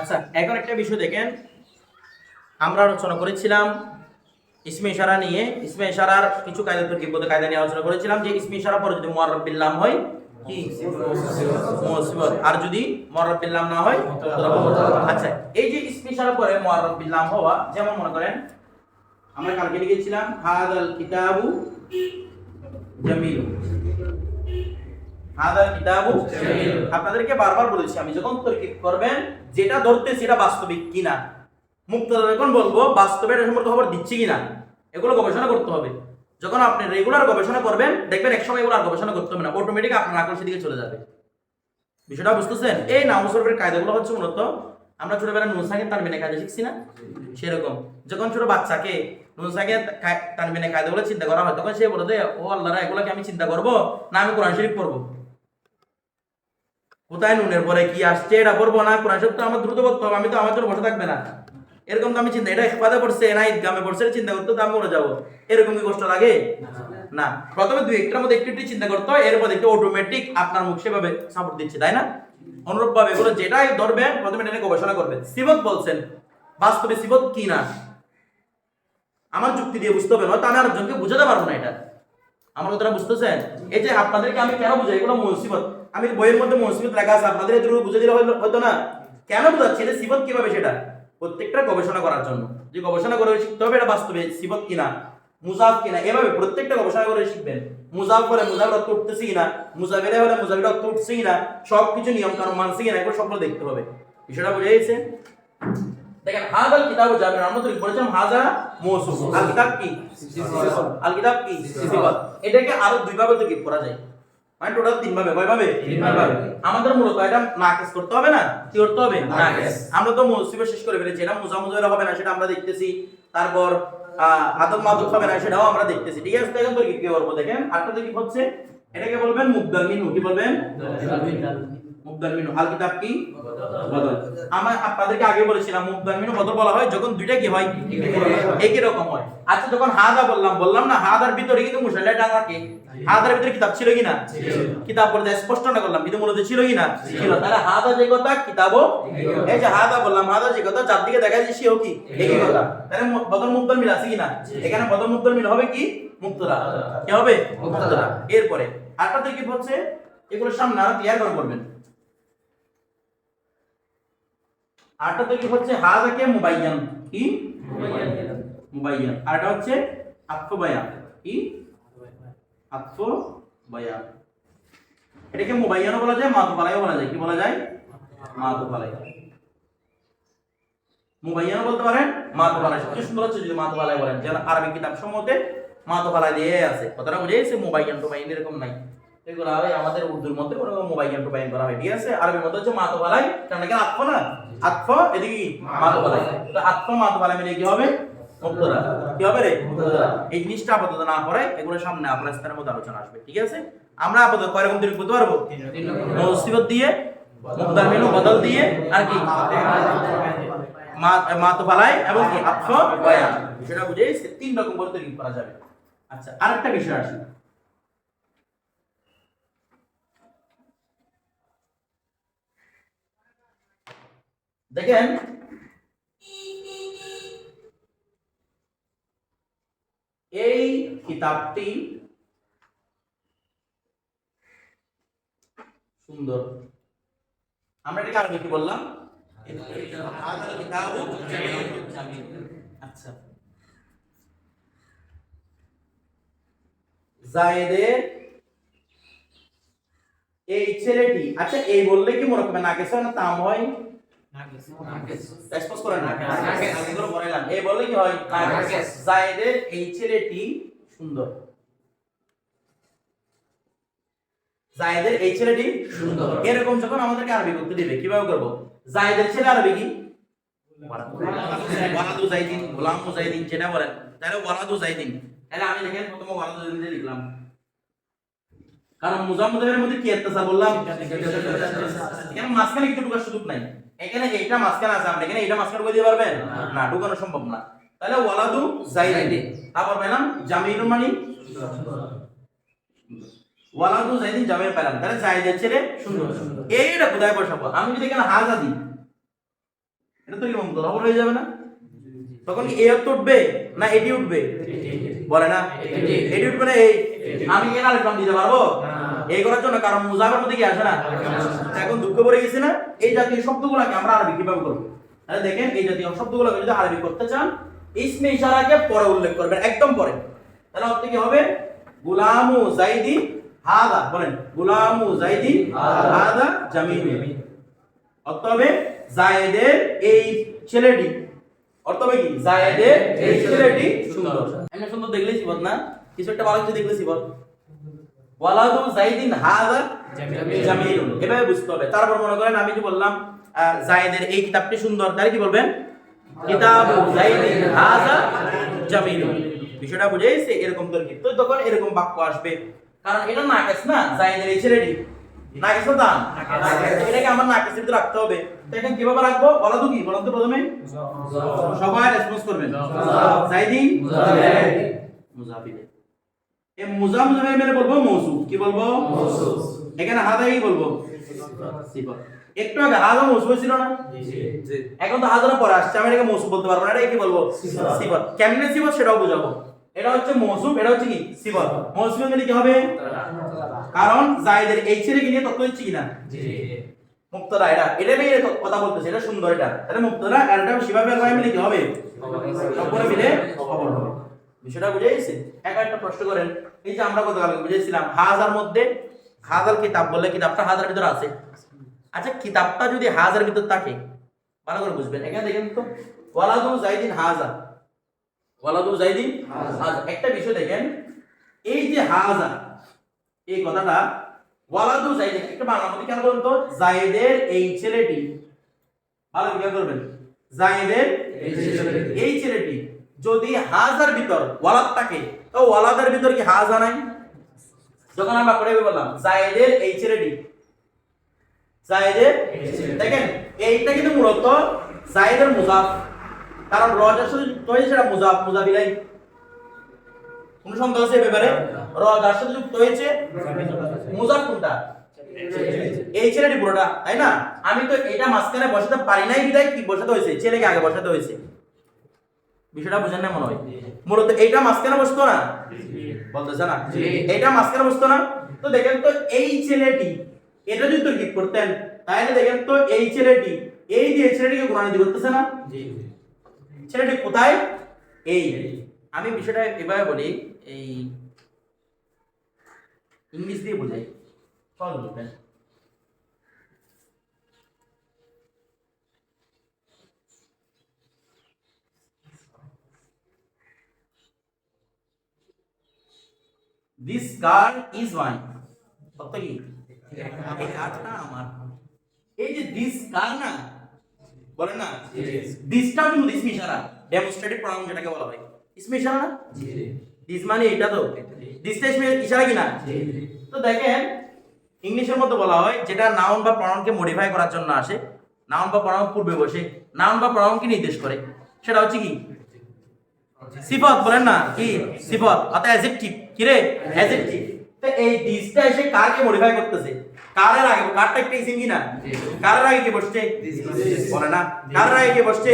আচ্ছা এখন একটা বিষয় দেখেন। আমরা আলোচনা করেছিলাম ইসমে ইশারা নিয়ে। ইসমে ইশারার কিছু কায়দা তরকিবগত কায়দা নিয়ে আলোচনা করেছিলাম যে ইসমে ইশারা পরে যদি মুআররাব বিল্লাম হয়, কি? মুসিবত। আর যদি মুআররাব বিল্লাম না হয় আচ্ছা এই যে ইসমে ইশারা পরে মুআররাব বিল্লাম হওয়া, যেমন মনে করেন, আমরা কালকে লিখেছিলাম, হাদাল কিতাবু জামিল হাদাল কিতাবু আপনাদেরকে বারবার বলেছি আমি যখন তরকিব করবেন যেটা ধরতে সেটা বাস্তবিক কিনা। মুক্তদা যখন বলব বাস্তবে এটা সম্পর্কে খবর দিচ্ছি কিনা? এগুলো গবেষণা করতে হবে। যখন আপনি রেগুলার গবেষণা করবেন দেখবেন একসময় এগুলো আর গবেষণা করতে হবে না অটোমেটিক আপনার আকর্ষের দিকে চলে যাবে। বিষয়টা বুঝতেছেন? এই নামসরফের কায়দাগুলো হচ্ছে মূলত আমরা ছোটবেলায় নুনসাকে তানবিনে কায়দা শিখছি না? সেরকম। যখন ছোট বাচ্চাকে নুনসাকে তানবিনে কায়দাগুলো চিন্তা করা হয় তখন সে বলে যে ও আল্লাহরা এগুলোকে আমি চিন্তা করব না আমি কোরআন শরীফ পড়ব? কোথায় নুনের পরে কি আসছে, এটা পড়ব না, কোরআন তো আমার দ্রুত পড়তে হবে, আমি তো আমার জন্য বসে থাকবে না। এরকম তো আমি চিন্তা, এটা একবাদে পড়ছে, না ঈদগামে পড়ছে চিন্তা করতে তো আমি মরে যাব। এরকম কি কষ্ট লাগে? না। প্রথমে দুই একটার মধ্যে একটু একটু চিন্তা করতে হয়, এরপর একটু অটোমেটিক আপনার মুখ সেভাবে সাপোর্ট দিচ্ছে, তাই না? অনুরূপ ভাবে এগুলো যেটাই ধরবেন প্রথমে এটা গবেষণা করবেন সিবত বলছেন, বাস্তবে সিবত কি না? আমার যুক্তি দিয়ে বুঝতে হবে, নয়তো আমি আরেকজনকে বুঝাতে পারব না এটা। আমার কথাটা বুঝতেছেন? এই যে আপনাদেরকে আমি কেন বুঝাই, এগুলো মুসিবত আমি বইয়ের মধ্যে মুসিবত লেখা আছে আপনাদের এগুলো বুঝে দিলে হতো না। কেন বুঝাচ্ছি? এটা সিবত কীভাবে সেটা? প্রত্যেকটা গবেষণা করার জন্য। যে গবেষণা করে শিখতে হবে এটা বাস্তবে সিবত কিনা? মুজাফ কিনা? এভাবে প্রত্যেকটা গবেষণা করে শিখবেন। মুজাফ করে মুজাফের অর্থ উঠতেছে কিনা? মুজাফেরে হলে মুজাফের অর্থ উঠছে কিনা? সব কিছু নিয়ম কানুন মানছে কিনা? এগুলো সবগুলো দেখতে হবে। বিষয়টা বুঝে গেছে? দেখেন হাজার কিতাব আমরা তো বলেছিলাম হাজার মৌসুম। আল কিতাব কি? আল কিতাব কি? এটাকে আরও দুই ভাবে তো করা যায়। মানে টোটাল আমাদের মূলত এটা নাকেস করতে হবে না? কি করতে হবে? নাকেস আমরা তো মুসিবে শেষ করে ফেলেছি। এটা মুজা হবে না সেটা আমরা দেখতেছি। তারপর আদম মাদুক হবে না সেটাও আমরা দেখতেছি। ঠিক আছে দেখেন তো কি করব দেখেন। আটটা কি হচ্ছে এটাকে বলবেন মুবদাল মিনু কি বলবেন? মুবদাল মিনু আল কিতাব কি? বদল আমরা আপনাদেরকে আগে বলেছিলাম মুবদাল মিনু বদল বলা হয় যখন দুইটা কি হয়? একই রকম হয়। আচ্ছা যখন হাদা বললাম বললাম না হাদার ভিতরে কিন্তু মুশাল্লা ডান থাকে হাদার ভিতরে কিতাব ছিল কিনা কিতাব বলতে স্পষ্ট না করলাম কিন্তু মূলত ছিল কিনা ছিল। তাহলে হাদা যে কথা কিতাবও এই যে হাদা বললাম হাদা যে কথা যার দিকে দেখা সেও কি? একই কথা। তাহলে বদল মুবদাল মিল আছে কিনা এখানে বদল মুবদাল মিল হবে কি? মুক্তরা কি হবে? মুক্তরা এরপরে আটটা থেকে হচ্ছে? এগুলো সামনে আরও ক্লিয়ার করে করবেন আটটা থেকে হচ্ছে? হাজাকে মুবাইয়ান কি? মুবাইয়ান। আর এটা হচ্ছে আত্ম বায়ান কি আত্ম বায়ান এটাকে মুবাইয়ানও বলা যায় মাতুবালাইও বলা যায়। কি বলা যায়? মাতু পালাই মুবাইয়ানও বলতে পারেন মাতু পালাই সবচেয়ে সুন্দর হচ্ছে যদি মাতু পালাই বলেন। যেন আরবি কিতাব সমূহতে মাতু পালাই দিয়ে আছে। কথাটা বুঝে গেছে? মুবাইয়ান টুবাইন এরকম নাই। এগুলো আমাদের উর্দুর মধ্যে কোনো মুবাইয়ান টুবাইন করা হয়। ঠিক আছে? আরবির মধ্যে হচ্ছে মাতু পালাই কারণ এখানে আত্ম না? আত্ম এদিকে কি? তো মিলে কি হবে? কি হবে রে? এই জিনিসটা আপাতত না করে এগুলো সামনে আপনার স্থানের মধ্যে আলোচনা আসবে ঠিক আছে? আমরা আপাতত কয় রকম তৈরি করতে পারব? মুসিবত দিয়ে মুক্তার বদল দিয়ে আর কি? মা মা তো পালাই এবং কি? বয়ান। সেটা বুঝে তিন রকম করে তৈরি করা যাবে। আচ্ছা আরেকটা বিষয় আসি। দেখেন, এই কিতাবটি সুন্দর। আমরা এটাকে আরবি কি বললাম। আচ্ছা। জায়েদের এই ছেলেটি আচ্ছা এই বললে কি মনে করবে নাকেস হয় না তাম হয়? করে বলাইলাম এই বললে কি হয়? নাকেস জায়েদের এই ছেলেটি সুন্দর। জায়েদের এই ছেলেটি সুন্দর। এরকম যখন আমাদেরকে আরবি করতে দিবে কীভাবে করব? জায়েদের ছেলে আরবি কি? ওয়ালাদু জাইদিন গোলাম মুজাহিদিন যেটা বলেন তাহলে ওয়ালাদু জাইদিন তাহলে আমি দেখেন প্রথমে ওয়ালাদু জাইদিন লিখলাম। কারণ মুজাম্মদের মধ্যে কি একটা বললাম? এখানে মাঝখানে কিছু ঢুকার সুযোগ নাই? এখানে এইটা মাঝখানে আছে আমরা এখানে এইটা মাঝখানে করে দিতে পারবেন? না। ঢুকানো সম্ভব না। তাহলে ওয়ালাদু জাইদিন তারপর পেলাম মানি। ওয়ালাদু জাইদিন জামির পেলাম তাহলে জাইদের ছেলে সুন্দর এইটা কোথায় বসাবো? আমি যদি এখানে হাজা দিই এটা তো কি মুক্তদা খবর হয়ে যাবে না? তখন কি এ উঠবে না এটি উঠবে? বলে না? এটি উঠবে না এই। আমি দিতে পারব? এই করার জন্য কারণ মুজাফের মধ্যে আসে না? এখন দুঃখ পড়ে গেছে না? এই জাতীয় শব্দগুলোকে আমরা আরবি কীভাবে করব? তাহলে দেখেন, এই জাতীয় শব্দগুলোকে যদি আরবি করতে চান, ইসমে ইশারাকে পরে উল্লেখ করবেন, একদম পরে। তাহলে অর্থ কি হবে? গুলামু জাইদি হাদা, বলেন, গুলামু জাইদি হাদা জামিল। অর্থ হবে জায়েদের এই ছেলেটি। অর্থ হবে কি? জায়েদের এই ছেলেটি সুন্দর। এমনি সুন্দর দেখলেই সিবত না? কিছু একটা ভালো কিছু দেখলে সিবত। ওয়ালাদু জাইদিন জামিলুন। এভাবে বুঝতে হবে। তারপর মনে করেন আমি যে বললাম জায়েদের এই কিতাবটি সুন্দর। তাহলে কি বলবেন? কিতাবু জাইদিন জামিলুন। বিষয়টা বুঝেছে এরকম তরকিব তো তখন এরকম বাক্য আসবে। কারণ এটা নাকেস না? জায়েদের এই ছেলেটি। নাকেস না দান এটাকে আমার নাকেসের ভিতরে রাখতে হবে। তো এটা কীভাবে রাখব? বলা তো কি? বলুন তো প্রথমে সবাই রেসপন্স করবেন। জাইদিন মুজাফিদে। এ মুজা মুজাফিদ মেরে বলব মৌসুফ কি বলব? এখানে হাদা কি বলব? একটু আগে হাদা মৌসুফ ছিল না? এখন তো হাজার পরে আসছে আমি এটাকে মৌসুফ বলতে পারব না এটা কি বলব? সিফত। কেমনে সিফত সেটাও বোঝাবো। এটা হচ্ছে মৌসুফ এটা হচ্ছে কি? সিফত। মৌসুফের মানে কি হবে? কারণ জায়েদের এই ছেলে নিয়ে তত্ত্ব দিচ্ছি কিনা? মুক্তরা এটা এটা নিয়ে কথা বলতেছে এটা সুন্দর এটা। তাহলে মুক্তরা আর এটা শিবাবের ভাই মিলে কি হবে? সবগুলো মিলে খবর হবে বিষয়টা বুঝে গেছে? এক একটা প্রশ্ন করেন। এই যে আমরা গতকাল বুঝেছিলাম হাজার মধ্যে হাজার কিতাব বললে কিতাবটা হাজার ভিতরে আছে। আচ্ছা কিতাবটা যদি হাজার ভিতর থাকে ভালো করে বুঝবেন। এখানে দেখেন তো ওয়ালাদু জাইদিন হাজার। ওয়ালাদু জাইদিন একটা বিষয় দেখেন এই যে হাজার এই কথাটা ওয়ালাদু জাইদিন একটা বাংলা মধ্যে কেন বলুন তো? জায়েদের এই ছেলেটি ভালো করে করবেন। জায়েদের এই ছেলেটি যদি হাজার ভিতর ওয়ালাদ থাকে, তো ওয়ালাদের ভিতর কি হাজা নাই? যখন আমরা করে বললাম, জায়েদের এই ছেলেটি জায়েদের দেখেন, এইটা কিন্তু মূলত জায়েদের কারণ সাথে যুক্ত হয়েছে সেটা কোন সন্দেহ আছে ব্যাপারে? রজার সাথে যুক্ত হয়েছে কোনটা? এই ছেলেটি পুরোটা, তাই না? আমি তো এটা মাঝখানে বসাতে পারি নাই বিদায় কি বসাতে হয়েছে? ছেলেকে আগে বসাতে হয়েছে। বিষয়টা বুঝেন না মনে হয়? মূলত এইটা মাঝখানে বসতো না? বলতেছে না? এইটা মাঝখানে বসতো না? তো দেখেন তো এই ছেলেটি এটা যদি তর্কিব করতেন তাহলে দেখেন তো এই ছেলেটি এই যে ছেলেটিকে গুণানিধি করতেছে না? ছেলেটি কোথায়? এই। আমি বিষয়টা এভাবে বলি এই ইংলিশ দিয়ে বোঝাই। সহজ দিস কার ইজ মাইন সত্য কি? এই কারটা আমার। এই যে দিস কার না বলেন না? দিসটা কিন্তু ইসমে ইশারা ডেমনস্ট্রেটিভ প্রনাউন যেটাকে বলা হয়। ইসমে ইশারা না? দিস মানে এটা তো। দিসটা ইসমে ইশারা কি না তো দেখেন ইংলিশের মধ্যে বলা হয় যেটা নাউন বা প্রনাউনকে মডিফাই করার জন্য আসে নাউন বা প্রনাউন পূর্বে বসে নাউন বা প্রনাউনকে নির্দেশ করে। সেটা হচ্ছে কি? সিফত বলেন না? কি? সিফত অর্থাৎ অ্যাডজেক্টিভ কি রে অ্যাডজেক্টিভ তো এই দিসটা এসে কারকে মডিফাই করতেছে? কারের আগে কারটা একটা ইসিম কি না কারের আগে কি বসছে? বলে না। কারের আগে কি বসছে?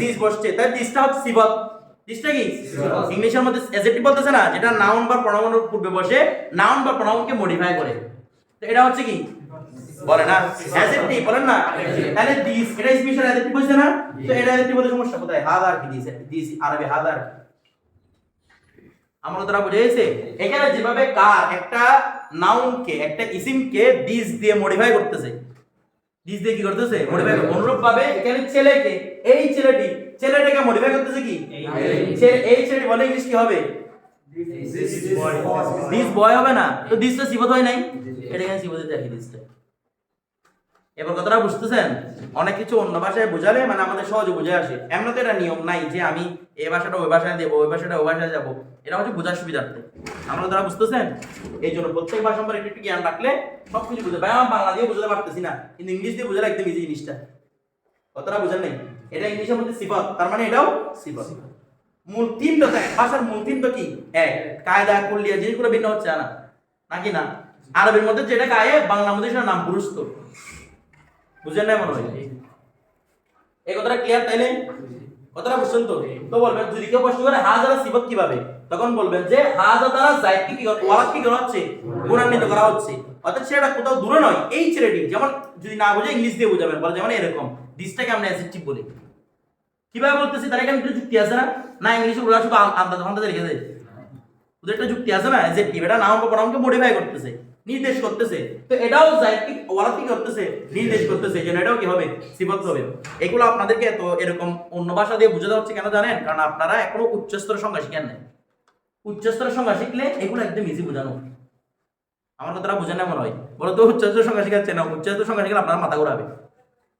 দিস বসছে। তাই দিসটা হচ্ছে সিফত দিসটা কি? ইংলিশের মধ্যে অ্যাডজেক্টিভ বলতেছে না? যেটা নাউন বা প্রনাউনের পূর্বে বসে নাউন বা প্রনাউনকে মডিফাই করে। তো এটা হচ্ছে কি? বলে না। অ্যাডজেক্টিভ বলেন না। তাহলে দিস এটা স্পেশাল অ্যাডজেক্টিভ বলছে না? তো এটা অ্যাডজেক্টিভ বলে সমস্যা কোথায়? হাদার কি দিয়েছে দিস আরবি হাদার। আমরা তারা বুঝে গেছে এখানে যেভাবে কার একটা নাউনকে একটা ইসিমকে দিস দিয়ে মডিফাই করতেছে। দিস দিয়ে কি করতেছে? মডিফাই অনুরূপ ভাবে এখানে ছেলেকে এই ছেলেটি ছেলেটাকে মডিফাই করতেছে কি? ছেলে এই ছেলেটি বলে ইংলিশ কি হবে? দিস বয় হবে না। তো দিস তো সিবত হয় নাই? এটা এখানে সিবতে দেখি দিসটা এবার কথাটা বুঝতেছেন? অনেক কিছু অন্য ভাষায় বোঝালে মানে আমাদের সহজে বুঝে আসে। এমন তো এটা নিয়ম নাই যে আমি এই ভাষাটা ওই ভাষায় দেবো, ওই ভাষাটা ওই ভাষায় যাব। এটা হচ্ছে বোঝার সুবিধার্থে। আমরা তারা বুঝতেছেন? এই জন্য প্রত্যেক ভাষা সম্পর্কে একটু জ্ঞান রাখলে সব কিছু বুঝে ভাই, আমার বাংলা দিয়ে বুঝতে পারতেছি না, কিন্তু ইংলিশ দিয়ে বুঝলে একদম ইজি জিনিসটা। কথাটা বুঝেন নাই? এটা ইংলিশের মধ্যে সিফত, তার মানে এটাও সিফত। মূল তিনটা তো এক ভাষার মূল তো কি? এক, কায়দা, কুল্লিয়া, জিনিসগুলো ভিন্ন হচ্ছে না নাকি না? আরবের মধ্যে যেটা গায়ে বাংলার মধ্যে সেটা নাম পুরুষ তো। বুঝেন না মনে হয়? এই কথাটা ক্লিয়ার তাইলে কথাটা বুঝছেন তো? তো বলবেন যদি কেউ প্রশ্ন করে হাজারা সিবত কীভাবে? তখন বলবেন যে হাজা দ্বারা জায়দকে কি করা- ওয়ালাদ কি করা হচ্ছে? গুণান্বিত করা হচ্ছে। অর্থাৎ সেটা কোথাও দূরে নয় এই ছেলেটি। যেমন যদি না বুঝে ইংলিশ দিয়ে বুঝাবেন বলে যেমন এরকম। দিসটাকে আমরা অ্যাসেপ্টিভ বলি? কীভাবে বলতেছি? তার এখানে একটু যুক্তি আছে না? না ইংলিশে ওরা শুধু আন্দাজ আন্দাজে লিখেছে ওদের একটা যুক্তি আছে না যে এটা নাম প্রণামকে মডিফাই করতেছে। নির্দেশ করতেছে। তো এটাও জায়দকে কি করতেছে, নির্দেশ করতেছে যেন এটাও কি হবে? সিবত হবে। এগুলো আপনাদেরকে এত এরকম অন্য ভাষা দিয়ে বোঝাতে হচ্ছে কেন জানেন? কারণ আপনারা এখনও উচ্চস্তরের সংজ্ঞা শিখেন নাই। উচ্চস্তরের সংজ্ঞা শিখলে এগুলো একদম ইজি বোঝানো। আমার কথাটা বোঝেন না মনে হয়? বলো তো উচ্চস্তর সংজ্ঞা শিখাচ্ছে না? উচ্চস্তর সংজ্ঞা শিখলে আপনার মাথা ঘুরাবে।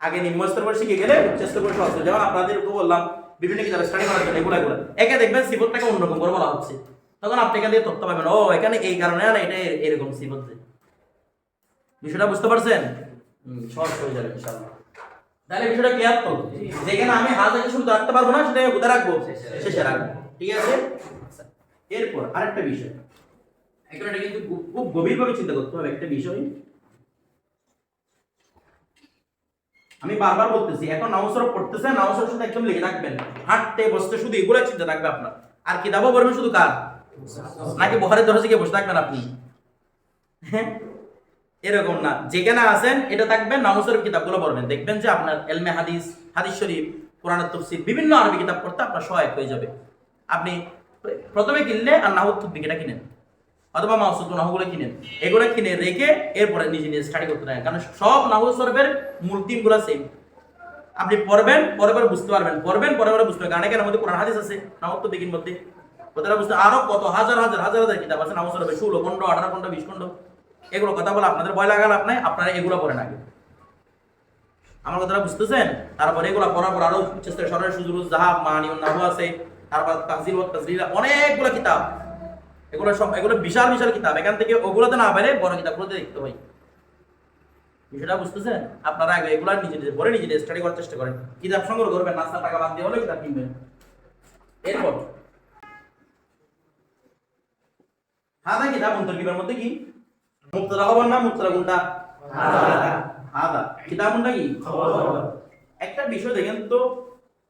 আগে নিম্নস্তর করে শিখে গেলে উচ্চস্তর করে সহজ যেমন আপনাদের উপর বললাম, বিভিন্ন কিতাবে স্টাডি করার জন্য এগুলো এগুলো। একে দেখবেন সিবতটাকে অন্যরকম করে বলা হচ্ছে। তখন আপনি এখান থেকে তথ্য পাবেন, ও, এখানে এই কারণে না এটা এরকম সিবত যে। বিষয়টা বুঝতে পারছেন? সহজ হয়ে যাবে ইনশাআল্লাহ। তাহলে বিষয়টা ক্লিয়ার তো? যেখানে আমি শুরু রাখতে পারব না সেটা কোথায় রাখব? শেষে রাখব। ঠিক আছে? আচ্ছা, এরপর আরেকটা বিষয়। এখন এটা কিন্তু খুব- গভীরভাবে চিন্তা করতে হবে একটা বিষয়। আমি বারবার বলতেছি এখন নামাজরফ পড়তেছে নামাজরফ শুধু একদম লিখে রাখবেন হাঁটতে বসতে শুধু এগুলো চিন্তা থাকবে আপনার। আর কিতাবও পড়বেন শুধু কার? নাকি বহারের দরজা গিয়ে বসে থাকবেন আপনি? হ্যাঁ? এরকম না। যেখানে আছেন, এটা থাকবেন নামাজের কিতাবগুলো পড়বেন। দেখবেন যে আপনার এলমে হাদিস হাদিস শরীফ কোরআনের তফসির, বিভিন্ন আরবি কিতাব পড়তে আপনার সহায়ক হয়ে যাবে। আপনি প্রথমে কিনলে আর নাহুদ তুদ্দিকেটা কিনেন। অথবা মাউসুদ নাহুগুলো কিনেন। এগুলো কিনে রেখে এরপরে নিজে নিজে স্টাডি করতে থাকেন। কারণ সব নাহুদ সরফের মূল তিনগুলো সেম আপনি পড়বেন, পরে পরে বুঝতে পারবেন। পড়বেন, পরে পরে বুঝতে পারবেন। কারণ এখানের মধ্যে কোরআন হাদিস আছে নাহুদ তুদ্দিকের মধ্যে। কথাটা বুঝতে আরও কত, হাজার হাজার হাজার হাজার কিতাব আছে নাহুদ সরফের ষোলো খন্ড আঠারো খন্ড বিশ খন্ড এগুলো কথা বলে আপনাদের ভয় লাগাল আপনার আপনারা এগুলো পড়েন আগে। আমার কথাটা বুঝতেছেন? তারপরে এগুলো পড়ার পর আরও চেষ্টা সরাসরি সুজুর জাহাব মানি নাহু আছে, তারপর তাজিল ও তাজরিল অনেকগুলো কিতাব। এগুলো সব এগুলো বিশাল বিশাল কিতাব। এখান থেকে ওগুলোতে না পেরে বড় কিতাবগুলোতে দেখতে হয়। বিষয়টা বুঝতেছেন? আপনারা আগে এগুলো নিজে নিজে পড়ে নিজে স্টাডি করার চেষ্টা করেন। কিতাব সংগ্রহ করবেন নাস্তা টাকা বাদ দিয়ে হলে কিতাব কিনবেন। এরপর হাদা কিতাব অন্তর্কিবের মধ্যে কি? মুক্তরা খবর না মুক্তরা কোনটা? হাদা কিতাব কোনটা কি? একটা বিষয় দেখেন তো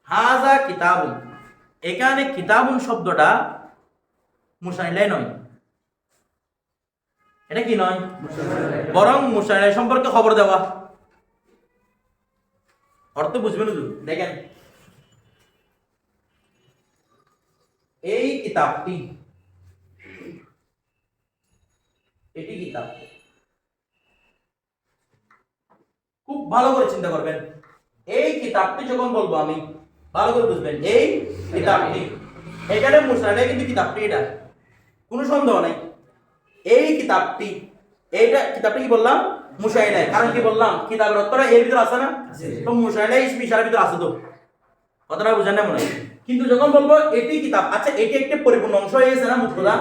হাজা কিতাবুন। এখানে কিতাবুন শব্দটা মুসাইলাই নয়। এটা কি নয়? বরং মুসাইলাই সম্পর্কে খবর দেওয়া। অর্থ বুঝবেন দেখেন। এই কিতাবটি এটি কিতাব খুব ভালো করে চিন্তা করবেন। এই কিতাবটি যখন বলব আমি ভালো করে বুঝবেন এই কিতাবটি এখানে মুসলাটা কিন্তু কিতাবটি এটা কোনো সন্দেহ নাই। এই কিতাবটি এইটা কিতাবটি কি বললাম? মুশাইলাই কারণ কি বললাম? কিতাবের অর্থটা এর ভিতরে আছে না? তো মুশাইলাই ইসমি ভিতরে আছে তো। কথাটা বুঝেন না মনে হয়? কিন্তু যখন বলব এটি কিতাব আচ্ছা এটি একটা পরিপূর্ণ অংশ হয়ে গেছে না মুক্তদা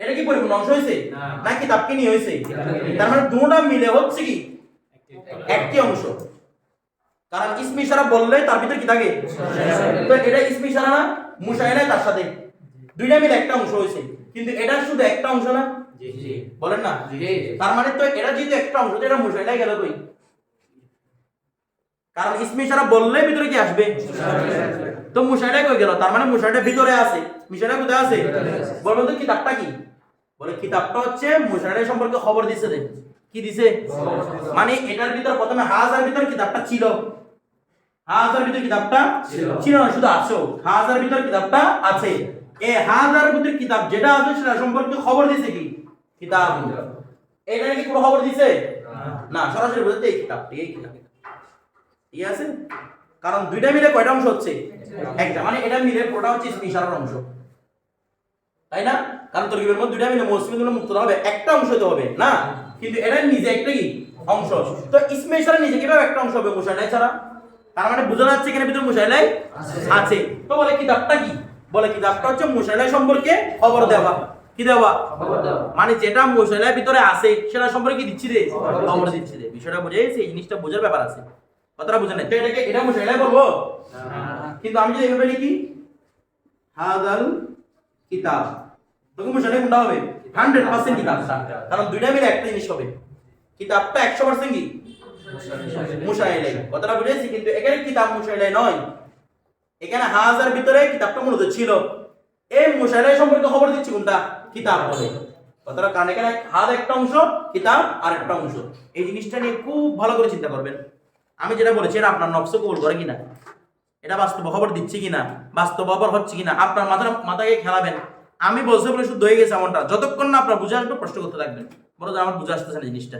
এটা কি পরিপূর্ণ অংশ হয়েছে না। কিতাবকে নিয়ে হয়েছে তার মানে দুটা মিলে হচ্ছে কি? একটি অংশ। কারণ ইসমি ইশারা বললে তার ভিতরে কি থাকে? তো এটা ইসমি ইশারা না মুশাইরা তার সাথে। দুইটা মিলে একটা অংশ হয়েছে কিন্তু এটা শুধু একটা অংশ না? বলেন না? তার মানে তো এটা যেহেতু একটা অংশ এটা মুশাইরা গেল কই? কারণ ইসমি ইশারা বললে ভিতরে কি আসবে? তো মুশাইরা কই গেল? তার মানে মুশাইরা ভিতরে আছে। মিশাইরা কোথায় আছে? বলবেন তো কিতাবটা কি? বলে কিতাবটা হচ্ছে মুশাইরা সম্পর্কে খবর দিছে রে কি দিছে? মানে এটার ভিতর প্রথমে হাজার ভিতর কিতাবটা ছিল। হাজার ভিতর কিতাবটা ছিল। না শুধু আছো। হাজার ভিতর কিতাবটা আছে। এই হাজার ভিতর কিতাব যেটা আছে সেটা সম্পর্কে খবর দিছে কি? কিতাব। এটা কি কোনো খবর দিছে? না সরাসরি বলতে এই কিতাবটি এই কিতাব। ঠিক আছে? কারণ দুইটা মিলে কয়টা অংশ হচ্ছে? একটা। মানে এটা মিলে পুরোটা হচ্ছে ইশারার অংশ। তাই না? কারণ তরকিবের মধ্যে দুইটা মিলে মৌসুমী মুক্ত হবে একটা অংশ তো হবে না? কিন্তু এটা নিজে একটা কি? অংশ। তো ইসমে ইশারা নিজে কীভাবে একটা অংশ হবে মুশাইলাই ছাড়া? তার মানে বোঝা যাচ্ছে এখানে ভিতরে মুশাইলাই আছে। তো বলে কিতাবটা কি? বলে কিতাবটা হচ্ছে মুশাইলাই সম্পর্কে খবর দেওয়া। কি দেওয়া? মানে যেটা মুশাইলার ভিতরে আছে সেটা সম্পর্কে কি দিচ্ছি রে? খবর দিচ্ছি। রে। বিষয়টা বুঝে এই জিনিসটা বোঝার ব্যাপার আছে। কথাটা বুঝে নাই এটাকে এটা মুশাইলাই বলব। কিন্তু আমি যদি এভাবে লিখি হাদাল কিতাব। তখন মুশাইলাই কোনটা হবে? হান্ড্রেড পার্সেন্ট কিতাবটা কারণ দুইটা মিলে একটা জিনিস হবে। কিতাবটা একশো পার্সেন্ট কি? মুশাইলাই কথাটা বুঝেছি কিন্তু এখানে কিতাব মুশাইলাই নয়। এখানে হাজার ভিতরে কিতাবটা মূলত ছিল। এই মুশাইলাই সম্পর্কে খবর দিচ্ছি কোনটা? কিতাব বলে। কথাটা কারণ এখানে হাত একটা অংশ কিতাব আর একটা অংশ। এই জিনিসটা নিয়ে খুব ভালো করে চিন্তা করবেন। আমি যেটা বলেছি, এটা আপনার নকশ কবুল করে কিনা? এটা বাস্তব খবর দিচ্ছে কিনা? বাস্তব খবর হচ্ছে কিনা? আপনার মাথার মাথাকে খেলাবেন। আমি বলতে বলে শুদ্ধ হয়ে গেছে এমনটা। যতক্ষণ না আপনার বুঝে আসবে, প্রশ্ন করতে থাকবেন। যে আমার বুঝে আসতেছে না জিনিসটা।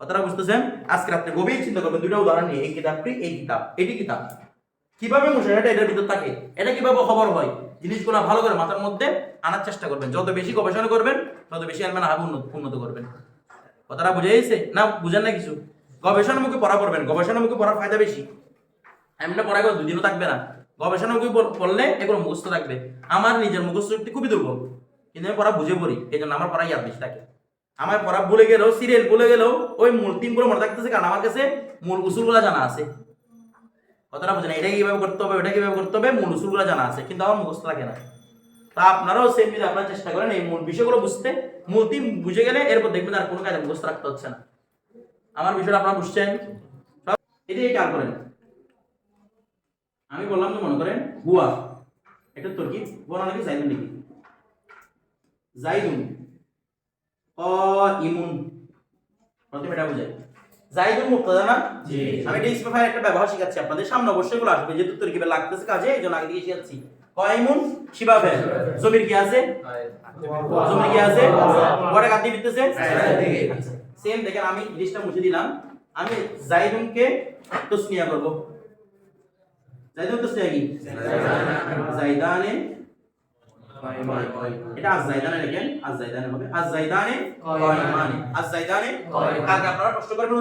কথাটা বুঝতেছেন? আজকে রাত্রে গভীর চিন্তা করবেন। দুইটা উদাহরণ নিয়ে, এই কিতাবটি এই কিতাব, এটি কিতাব। কীভাবে মুশাহিদাটা এটার ভিতর থাকে? এটা কীভাবে খবর হয়? জিনিসগুলো ভালো করে মাথার মধ্যে আনার চেষ্টা করবেন। যত বেশি গবেষণা করবেন, তত বেশি আলমেন আগে উন্নত উন্নত করবেন। কথাটা বুঝে গেছে? না, বুঝেন না কিছু? গবেষণামুখী পড়া পড়বেন গবেষণামুখী পড়ার ফায়দা বেশি। এমনি পড়া করে দুদিনও থাকবে না। গবেষণামুখী পড়- পড়লে এগুলো মুখস্থ থাকবে। আমার নিজের মুখস্থ শক্তি খুবই দুর্বল। কিন্তু আমি পড়া বুঝে পড়ি এই জন্য আমার পড়া ইয়াদ বেশি থাকে। আমার পড়া ভুলে গেলেও সিরিয়াল ভুলে গেলেও, ওই মূল তিনগুলো মনে থাকতেছে কারণ আমার কাছে মূল উসুলগুলো জানা আছে। কথাটা বুঝেন, এটা কীভাবে করতে হবে ওটা কীভাবে করতে হবে, মূল উসুলগুলো জানা আছে, কিন্তু আমার মুখস্থ থাকে না। তা আপনারাও সেম যদি আপনারা চেষ্টা করেন এই মূল বিষয়গুলো বুঝতে। মূল তিন বুঝে গেলে এরপর দেখবেন আর কোনো কাজে মুখস্থ রাখতে হচ্ছে না। আমার বিষয়টা আপনারা বুঝছেন? এদিকে খেয়াল করেন? আমি বললাম যে মনে করেন হুয়া এটা তুর্কি বলা নাকি জাইদুন নাকি? জাইদুন। ইমুন প্রথমে এটা বুঝাই। জাইদুন মুক্তাদা না? জি। আমি এটা ইসমাফাই একটা ব্যবহার শিখাচ্ছি আপনাদের। সামনে অবশ্যই এগুলো আসবে যেহেতু তুর্কিবে লাগতেছে কাজে এই জন্য আগে দিয়ে শিখাচ্ছি। কয়মুন শিবাবে জমির কি আছে? জমির কি আছে? ওটা কাটি দিতেছে সেম দেখেন আমি জিনিসটা মুছে দিলাম। আমি জাইদুনকে তসনিয়া করব। জাইদুন তসনিয়া কি? জাইদানে এটা আজ জাইদানে আজ জাইদানে হবে আজ জাইদানে কয়মানে? আজ জাইদানে আপনারা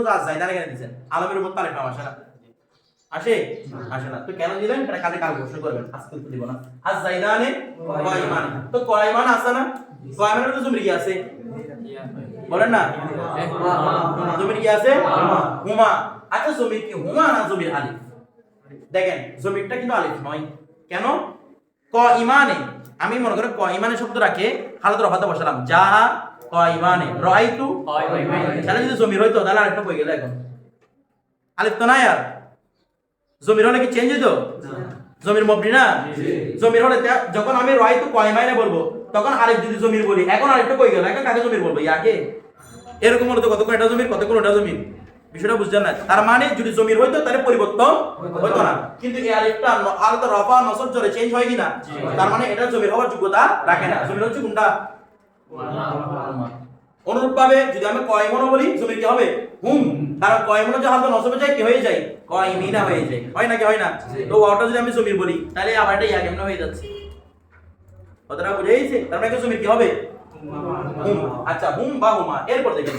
যে আজ জাইদানে কেন দিবেন আলমের উপর আসে? আসে না। তো কেন দিলেন? এটা কালকে কালকে প্রশ্ন করবেন? আজকে তো দিব না। আজ জাইদানে কয়মানে? তো কয়মান আছে না? তো জমির আছে। বলেন না? জমির কি আছে? হুমা। আচ্ছা জমির কি হুমা না জমির আলিফ? দেখেন জমিরটা কিন্তু আলিফ নয়। কেন? ক ইমানে। আমি মনে করি ক ইমানে শব্দ রাখে হালত রফাতে বসালাম। যা ক ইমানে। রাইতু তাহলে যদি জমির হইতো তাহলে আরেকটা বই গেল এখন। আলিফ তো নাই আর। জমির হলে কি চেঞ্জ হইতো? জমির মবনি না? জমির হলে যখন আমি রাইতু ক ইমানে বলব তখন আরেক যদি জমির বলি এখন আরেকটা কই গেল? এখন কাকে জমির বলব? ইয়াকে। এরকম হলো তো কতক্ষণ এটা জমির কতক্ষণ ওটা জমির? বিষয়টা বুঝছেন না? তার মানে যদি জমির হইতো তাহলে পরিবর্তন হইতো না। কিন্তু এই তো রফা নসব জরে চেঞ্জ হয় কিনা? তার মানে এটা জমির হওয়ার যোগ্যতা রাখে না। জমির হচ্ছে কোনটা অনুরূপ ভাবে যদি আমি কয়মনো বলি জমির কি হবে? হুম। কারণ কয়মনো যে হালকা নসবে যায় কি হয়ে যায়? কয়মিনা হয়ে যায়। হয় না কি হয় না? তো ওটা যদি আমি জমির বলি তাহলে আবার এটা ইয়া কেমন হয়ে যাচ্ছে। কথাটা বুঝে গেছে? তার মানে কি জমির কি হবে? আচ্ছা হুম বা হুমা। এরপর দেখেন।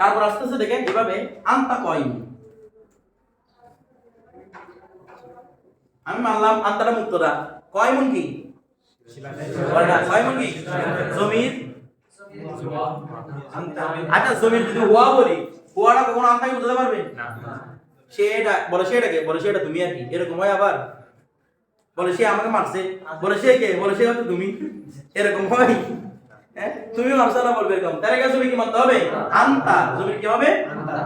তারপর আস্তে আস্তে দেখেন এভাবে আন্তা কয়ম আমি মানলাম আন্তাটা মুক্তরা কয়মন কি? না, কয়মন কি? জমির? আচ্ছা জমির যদি হুয়া বলি হুয়াটা কখনো আন্তাকে বুঝতে পারবে? সেটা বলে সেটাকে বলে সেটা তুমি আর কি। এরকম হয় আবার? বলে সে আমাকে মারছে, বলে সে কে? বলে সে হচ্ছে তুমি। এরকম হয়। হ্যাঁ? তুমি মারছো না বলবে এরকম। তাহলে কি জমি কি মানতে হবে? আন্তা। জমি কি হবে?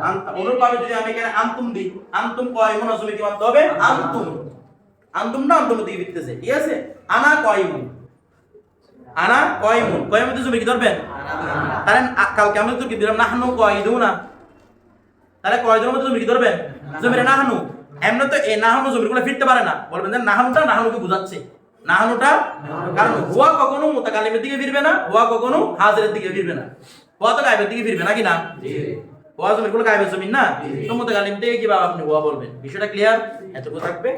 আন্তা। অনুরূপ যদি আমি এখানে আন্তুম দিই, আন্তুম কয় মন জমি কি মানতে হবে? আন্তুম। আন্তুম না, আন্তুম দিয়ে দিতেছে ঠিক আছে? আনা কয় মন? আনা কয় মন? কয় মন জমি কি ধরবেন? তাহলে কালকে আমি তো কি দিলাম? নাহনু না তাহলে কয় দিনের মধ্যে জমি কি ধরবেন? জমিরে নাহানু। এমনি তো এই নাহানু জমিরগুলো ফিরতে পারে না। বলবেন যে নাহানুটা নাহানুকে বুঝাচ্ছে। নাহানুটা কারণ হুয়া কখনো মোতাকালিমের দিকে ফিরবে না হুয়া কখনো হাজিরের দিকে ফিরবে না। হুয়া তো গায়েবের দিকে ফিরবে নাকি না? হুয়া জমিরগুলো গায়েবের জমিন না। তো মোতাকালিম থেকে কীভাবে আপনি হুয়া বলবেন? বিষয়টা ক্লিয়ার এতটুকু থাকবে।